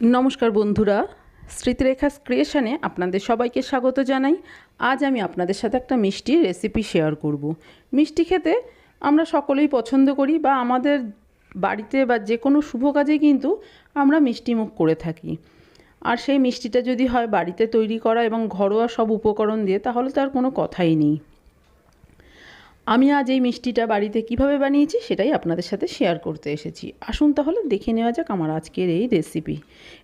নমস্কার বন্ধুরা স্মৃতিরেখা ক্রিয়েশনে আপনাদের সবাইকে স্বাগত জানাই। আজ আমি আপনাদের সাথে একটা মিষ্টির রেসিপি শেয়ার করব। মিষ্টি খেতে আমরা সকলেই পছন্দ করি বা আমাদের বাড়িতে বা যে কোনো শুভ কাজে কিন্তু আমরা মিষ্টি মুখ করে থাকি। আর সেই মিষ্টিটা যদি হয় বাড়িতে তৈরি করা এবং ঘরোয়া সব উপকরণ দিয়ে, তাহলে তার কোনো কথাই নেই। আমি আজ এই মিষ্টিটা বাড়িতে কীভাবে বানিয়েছি সেটাই আপনাদের সাথে শেয়ার করতে এসেছি। আসুন তাহলে দেখে নেওয়া যাক আমার আজকের এই রেসিপি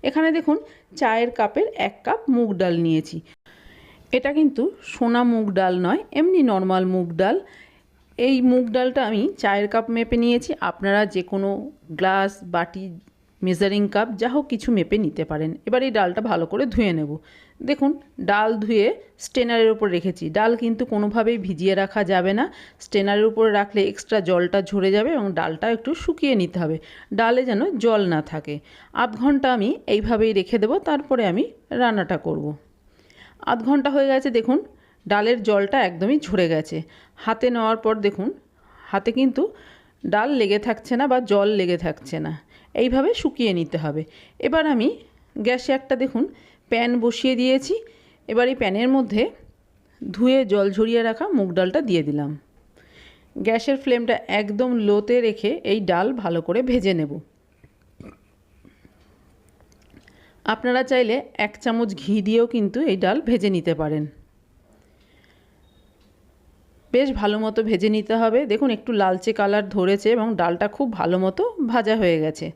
এখানে দেখুন, চায়ের কাপের এক কাপ মুগ ডাল নিয়েছি। এটা কিন্তু সোনা মুগ ডাল নয়, এমনি নর্মাল মুগ ডাল। এই মুগ ডালটা আমি চায়ের কাপ মেপে নিয়েছি। আপনারা যে কোনো গ্লাস বাটি মেজারিং কাপ, যা হোক কিছু মেপে নিতে পারেন। এবার এই ডালটা ভালো করে ধুয়ে নেব। দেখুন, ডাল ধুয়ে স্টেনারের উপর রেখেছি। ডাল কিন্তু কোনোভাবেই ভিজিয়ে রাখা যাবে না। স্টেনারের উপরে রাখলে এক্সট্রা জলটা ঝরে যাবে এবং ডালটা একটু শুকিয়ে নিতে হবে। ডালে যেন জল না থাকে। আধ ঘণ্টা আমি এইভাবেই রেখে দেবো, তারপরে আমি রান্নাটা করব। আধ ঘণ্টা হয়ে গেছে, দেখুন, ডালের জলটা একদমই ঝরে গেছে। হাতে নেওয়ার পর দেখুন, হাতে কিন্তু ডাল লেগে থাকছে না বা জল লেগে থাকছে না। এইভাবে শুকিয়ে নিতে হবে। এবার আমি গ্যাসে একটা দেখুন, প্যান বসিয়ে দিয়েছি। এবার এই প্যানের মধ্যে ধুয়ে জল ঝরিয়ে রাখা মুগ ডালটা দিয়ে দিলাম। গ্যাসের ফ্লেমটা একদম লোতে রেখে এই ডাল ভালো করে ভেজে নেব। আপনারা চাইলে এক চামচ ঘি দিয়েও কিন্তু এই ডাল ভেজে নিতে পারেন। বেশ ভালো মতো ভেজে নিতে হবে। দেখুন, একটু লালচে কালার ধরেছে এবং ডালটা খুব ভালো মতো ভাজা হয়ে গেছে।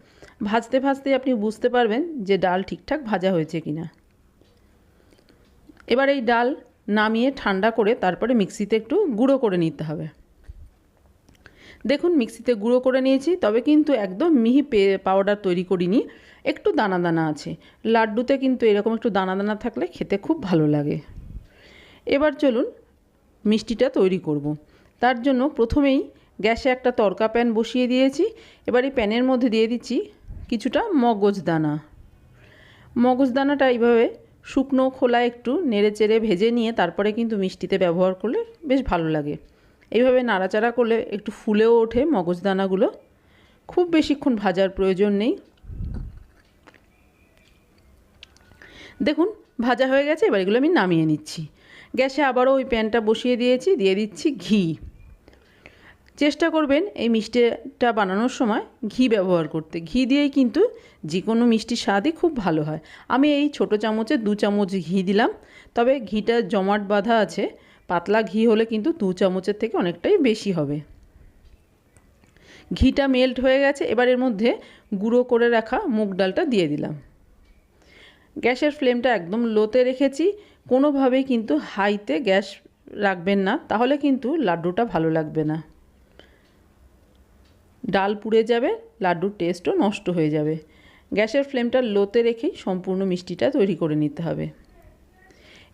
ভাজতে ভাজতে আপনি বুঝতে পারবেন যে ডাল ঠিকঠাক ভাজা হয়েছে কিনা। এবার এই ডাল নামিয়ে ঠান্ডা করে তারপরে মিক্সিতে একটু গুঁড়ো করে নিতে হবে। দেখুন, মিক্সিতে গুঁড়ো করে নিয়েছি, তবে কিন্তু একদম মিহি পাউডার তৈরি করিনি। একটু দানা দানা আছে। লাড্ডুতে কিন্তু এরকম একটু দানা দানা থাকলে খেতে খুব ভালো লাগে। এবার চলুন মিষ্টিটা তৈরি করব। তার জন্য প্রথমেই গ্যাসে একটা তরকা প্যান বসিয়ে দিয়েছি। এবার এই প্যানের মধ্যে দিয়ে দিচ্ছি কিছুটা মগজ দানা। মগজ দানাটা এইভাবে শুকনো খোলা একটু নেড়ে চেড়ে ভেজে নিয়ে তারপরে কিন্তু মিষ্টিতে ব্যবহার করলে বেশ ভালো লাগে। এইভাবে নাড়াচাড়া করলে একটু ফুলেও ওঠে মগজ দানাগুলো। খুব বেশিক্ষণ ভাজার প্রয়োজন নেই। দেখুন, ভাজা হয়ে গেছে, এবার এগুলো আমি নামিয়ে নিচ্ছি। গ্যাসে আবারও ওই প্যানটা বসিয়ে দিয়েছি, দিয়ে দিচ্ছি ঘি। চেষ্টা করবেন এই মিষ্টিটা বানানোর সময় ঘি ব্যবহার করতে। ঘি দিয়েই কিন্তু যে কোনো মিষ্টির স্বাদই খুব ভালো হয়। আমি এই ছোটো চামচে দু চামচ ঘি দিলাম, তবে ঘিটা জমাট বাঁধা আছে, পাতলা ঘি হলে কিন্তু দু চামচের থেকে অনেকটাই বেশি হবে। ঘিটা মেল্ট হয়ে গেছে, এবার এর মধ্যে গুঁড়ো করে রাখা মুগ ডালটা দিয়ে দিলাম। গ্যাসের ফ্লেমটা একদম লোতে রেখেছি কোনোভাবেই কিন্তু হাইতে গ্যাস রাখবেন না, তাহলে কিন্তু লাড্ডুটা ভালো লাগবে না। ডাল পুড়ে যাবে, লাড্ডুর টেস্টও নষ্ট হয়ে যাবে। গ্যাসের ফ্লেমটা লোতে রেখেই সম্পূর্ণ মিষ্টিটা তৈরি করে নিতে হবে।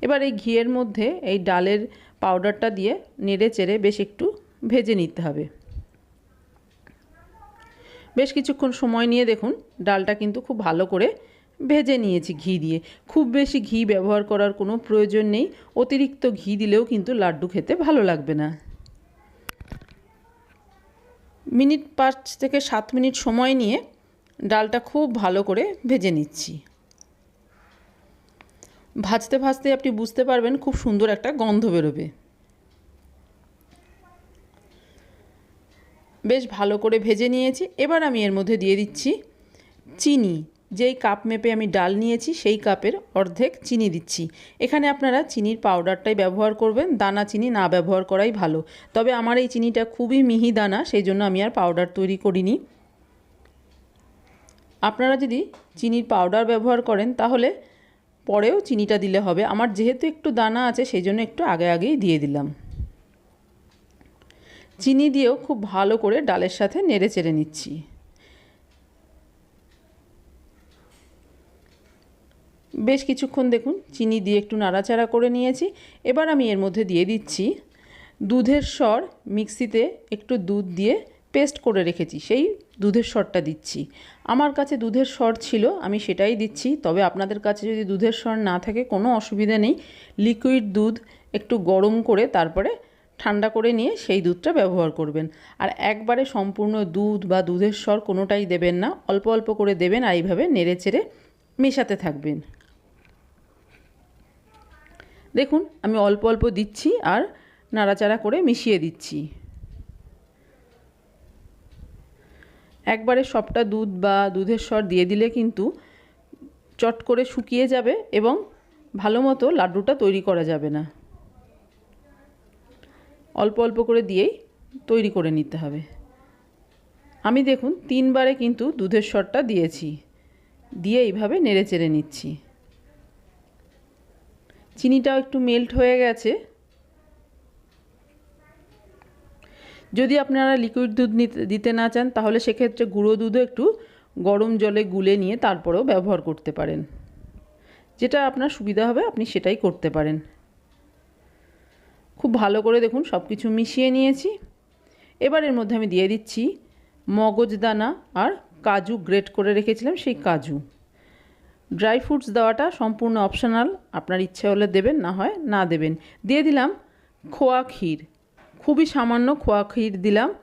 এবার এই ঘিয়ের মধ্যে এই ডালের পাউডারটা দিয়ে নেড়ে চেড়ে বেশ একটু ভেজে নিতে হবে। বেশ কিছুক্ষণ সময় নিয়ে দেখুন, ডালটা কিন্তু খুব ভালো করে ভেজে নিয়েছি ঘি দিয়ে। খুব বেশি ঘি ব্যবহার করার কোনো প্রয়োজন নেই। অতিরিক্ত ঘি দিলেও কিন্তু লাড্ডু খেতে ভালো লাগবে না। মিনিট পাঁচ থেকে সাত মিনিট সময় নিয়ে ডালটা খুব ভালো করে ভেজে নিচ্ছি। ভাজতে ভাজতে আপনি বুঝতে পারবেন খুব সুন্দর একটা গন্ধ বেরোবে। বেশ ভালো করে ভেজে নিয়েছি। এবার আমি এর মধ্যে দিয়ে দিচ্ছি চিনি। যেই কাপ মেপে আমি ডাল নিয়েছি, সেই কাপের অর্ধেক চিনি দিচ্ছি। এখানে আপনারা চিনির পাউডারটাই ব্যবহার করবেন, দানা চিনি না ব্যবহার করাই ভালো। তবে আমার এই চিনিটা খুবই মিহি দানা সেই জন্য আমি আর পাউডার তৈরি করিনি। আপনারা যদি চিনির পাউডার ব্যবহার করেন, তাহলে পরেও চিনিটা দিলে হবে। আমার যেহেতু একটু দানা আছে সেই জন্য একটু আগে আগেই দিয়ে দিলাম। চিনি দিয়েও খুব ভালো করে ডালের সাথে নেড়ে চেড়ে নিচ্ছি। বেশ কিছুক্ষণ দেখুন, চিনি দিয়ে একটু নাড়াচাড়া করে নিয়েছি। এবার আমি এর মধ্যে দিয়ে দিচ্ছি দুধের স্বর মিক্সিতে একটু দুধ দিয়ে পেস্ট করে রেখেছি, সেই দুধের স্বরটা দিচ্ছি। আমার কাছে দুধের স্বর ছিল, আমি সেটাই দিচ্ছি, তবে আপনাদের কাছে যদি দুধের স্বর না থাকে, কোনো অসুবিধা নেই। লিকুইড দুধ একটু গরম করে তারপরে ঠান্ডা করে নিয়ে সেই দুধটা ব্যবহার করবেন। আর একবারে সম্পূর্ণ দুধ বা দুধের স্বর কোনোটাই দেবেন না, অল্প অল্প করে দেবেন আর এইভাবে নেড়ে চেড়ে মেশাতে থাকবেন। দেখুন, আমি অল্প অল্প দিচ্ছি আর নাড়াচাড়া করে মিশিয়ে দিচ্ছি। একবারে সবটা দুধ বা দুধের স্বর দিয়ে দিলে কিন্তু চট করে শুকিয়ে যাবে এবং ভালো মতো লাড্ডুটা তৈরি করা যাবে না। অল্প অল্প করে দিয়েই তৈরি করে নিতে হবে। আমি দেখুন, তিনবারে কিন্তু দুধের স্বরটা দিয়েছি। দিয়ে এইভাবে নেড়ে চেড়ে নিচ্ছি। চিনিটাও একটু মেল্ট হয়ে গেছে। যদি আপনারা লিকুইড দুধ দিতে না চান, তাহলে সেক্ষেত্রে গুঁড়ো দুধও একটু গরম জলে গুলে নিয়ে তারপরেও ব্যবহার করতে পারেন। যেটা আপনার সুবিধা হবে, আপনি সেটাই করতে পারেন। খুব ভালো করে দেখুন সব কিছু মিশিয়ে নিয়েছি। এবার এর মধ্যে আমি দিয়ে দিচ্ছি মগজদানা আর কাজু গ্রেট করে রেখেছিলাম সেই কাজু। ড্রাই ফ্রুটস দেওয়াটা সম্পূর্ণ অপশনাল, আপনার ইচ্ছে হলে দেবেন, না হয় না দেবেন। দিয়ে দিলাম খোয়া ক্ষীর। খুবই সামান্য খোয়া ক্ষীর দিলাম,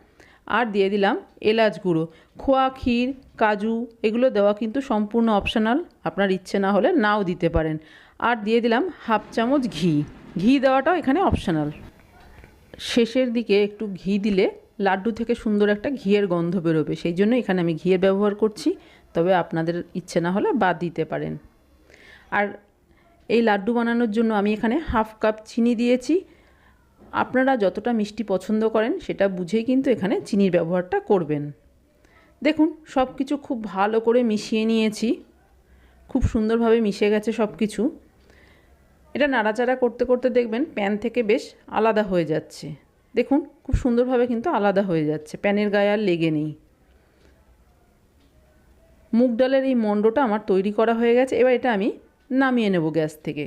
আর দিয়ে দিলাম এলাচ গুঁড়ো। খোয়া ক্ষীর, কাজু, এগুলো দেওয়া কিন্তু সম্পূর্ণ অপশনাল, আপনার ইচ্ছে না হলে নাও দিতে পারেন। আর দিয়ে দিলাম হাফ চামচ ঘি। ঘি দেওয়াটাও এখানে অপশনাল। শেষের দিকে একটু ঘি দিলে লাড্ডু থেকে সুন্দর একটা ঘিয়ের গন্ধ বেরোবে। সেই জন্য এখানে আমি ঘিয়ের ব্যবহার করছি। তবে আপনাদের ইচ্ছে না হলে বাদ দিতে পারেন। আর এই লাড্ডু বানানোর জন্য আমি এখানে হাফ কাপ চিনি দিয়েছি। আপনারা যতটা মিষ্টি পছন্দ করেন সেটা বুঝেই কিন্তু এখানে চিনির ব্যবহারটা করবেন। দেখুন সব কিছু খুব ভালো করে মিশিয়ে নিয়েছি। খুব সুন্দরভাবে মিশে গেছে সব কিছু এটা নাড়াচাড়া করতে করতে দেখবেন প্যান থেকে বেশ আলাদা হয়ে যাচ্ছে। দেখুন, খুব সুন্দরভাবে কিন্তু আলাদা হয়ে যাচ্ছে। প্যানের গায়ে আর লেগে নেই। মুগ ডালের এই মণ্ডটা আমার তৈরি করা হয়ে গেছে, এবার এটা আমি নামিয়ে নেব গ্যাস থেকে।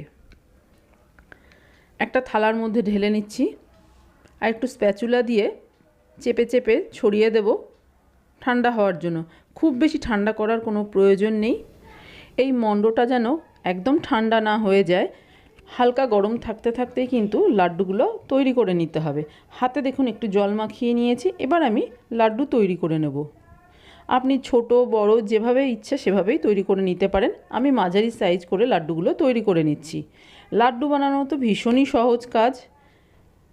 একটা থালার মধ্যে ঢেলে নিচ্ছি, আর একটু স্প্যাচুলা দিয়ে চেপে চেপে ছড়িয়ে দেব ঠান্ডা হওয়ার জন্য। খুব বেশি ঠান্ডা করার কোনো প্রয়োজন নেই। এই মণ্ডটা যেন একদম ঠান্ডা না হয়ে যায়, হালকা গরম থাকতে থাকতেই কিন্তু লাড্ডুগুলো তৈরি করে নিতে হবে। হাতে দেখুন, একটু জল মাখিয়ে নিয়েছি, এবার আমি লাড্ডু তৈরি করে নেব। আপনি ছোট, বড়, যেভাবে ইচ্ছে সেভাবেই তৈরি করে নিতে পারেন। আমি মাঝারি সাইজ করে লাড্ডুগুলো তৈরি করে নিচ্ছি। লাড্ডু বানানো তো ভীষণই সহজ কাজ।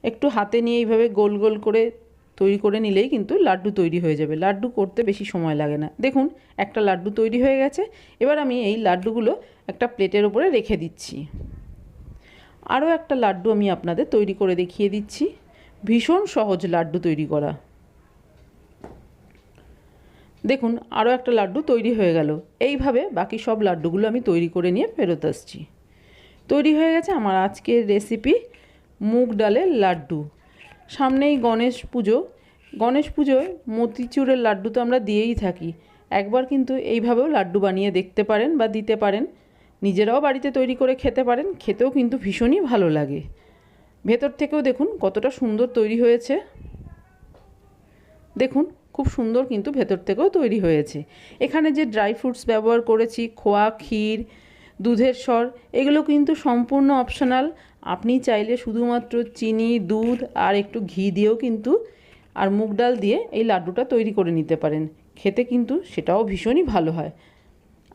একটু হাতে নিয়ে এইভাবে গোল গোল করে তৈরি করে নিলেই কিন্তু লাড্ডু তৈরি হয়ে যাবে। লাড্ডু করতে বেশি সময় লাগে না। দেখুন, একটা লাড্ডু তৈরি হয়ে গেছে। এবার আমি এই লাড্ডুগুলো একটা প্লেটের উপরে রেখে দিচ্ছি। আরও একটা লাড্ডু আমি আপনাদের তৈরি করে দেখিয়ে দিচ্ছি। ভীষণ সহজ লাড্ডু তৈরি করা। দেখুন আরও একটা লাড্ডু তৈরি হয়ে গেল। এইভাবে বাকি সব লাড্ডুগুলো আমি তৈরি করে নিয়ে ফেরত আসছি। তৈরি হয়ে গেছে আমার আজকের রেসিপি মুগ ডালের লাড্ডু। সামনেই গণেশ পুজো। গণেশ পুজোয় মতিচুরের লাড্ডু তো আমরা দিয়েই থাকি। একবার কিন্তু এইভাবেও লাড্ডু বানিয়ে দেখতে পারেন বা দিতে পারেন। নিজেরাও বাড়িতে তৈরি করে খেতে পারেন, খেতেও কিন্তু ভীষণই ভালো লাগে। ভেতর থেকেও দেখুন কতটা সুন্দর তৈরি হয়েছে। দেখুন খুব সুন্দর কিন্তু ভেতর থেকেও তৈরি হয়েছে। এখানে যে ড্রাই ফ্রুটস ব্যবহার করেছি, খোয়া, ক্ষীর, দুধের স্বর, এগুলো কিন্তু সম্পূর্ণ অপশনাল। আপনি চাইলে শুধুমাত্র চিনি, দুধ আর একটু ঘি দিয়েও কিন্তু, আর মুগ ডাল দিয়ে এই লাড্ডুটা তৈরি করে নিতে পারেন। খেতে কিন্তু সেটাও ভীষণই ভালো হয়।